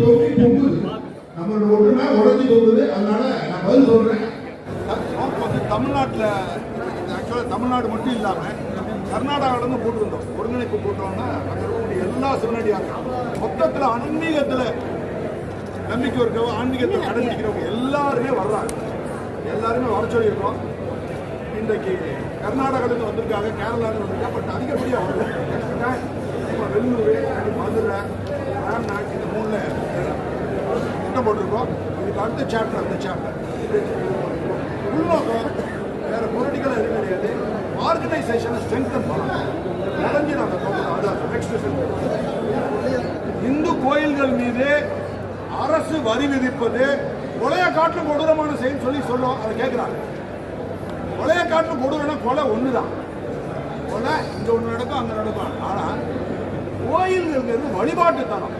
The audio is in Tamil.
தொங்கி தொங்குது நம்மளோட ஒன்றுனா உடஞ்சி தொங்குது அதனால நான் பதில் சொல்றேன் தமிழ்நாட்டில் ஆக்சுவலாக தமிழ்நாடு மட்டும் இல்லாமல் கர்நாடகாவிலேருந்து போட்டிருந்தோம். ஒருங்கிணைப்பு போட்டோம்னா அங்கே இருக்கக்கூடிய எல்லா சிவனடியாரும் மொத்தத்தில் ஆன்மீகத்தில் நம்பிக்கை இருக்கவங்க ஆன்மீகத்தில் கடைபிடிக்கிறவங்க எல்லாருமே வர்றாங்க. எல்லாருமே வர சொல்லியிருக்கோம். இன்றைக்கு கர்நாடகாவிலேருந்து வந்திருக்காங்க கேரளாவிலேருந்து வந்திருக்காங்க பட் அதிகப்படியாக வரல. வெள்ளூர் மதுரை திட்டம் போட்டிருக்கோம். இதுக்கு அடுத்த சாப்டர் அந்த சாப்டர் உள்நோக்கம் வேற பொலிட்டிக்கலாக எதுவும் கிடையாது ஆர்கனைசேஷனை ஸ்ட்ரென்தன் பண்ணணும் நிறைஞ்சு நாங்கள் போகணும். அதான் நெக்ஸ்ட் இந்து கோயில்கள் மீது அரசு வரி விதிப்பது கொலையை காட்டிலும் கொடூரமான செயல் சொல்லி சொல்லுவோம் அதை கேட்குறாங்க கொலையை காட்டிலும் கொடூரம்னா கொலை ஒன்று தான் கொலை இங்கே ஒன்று நடக்கும் அங்கே நடக்கும். ஆனால் கோயில்கள் வழிபாட்டு தரம்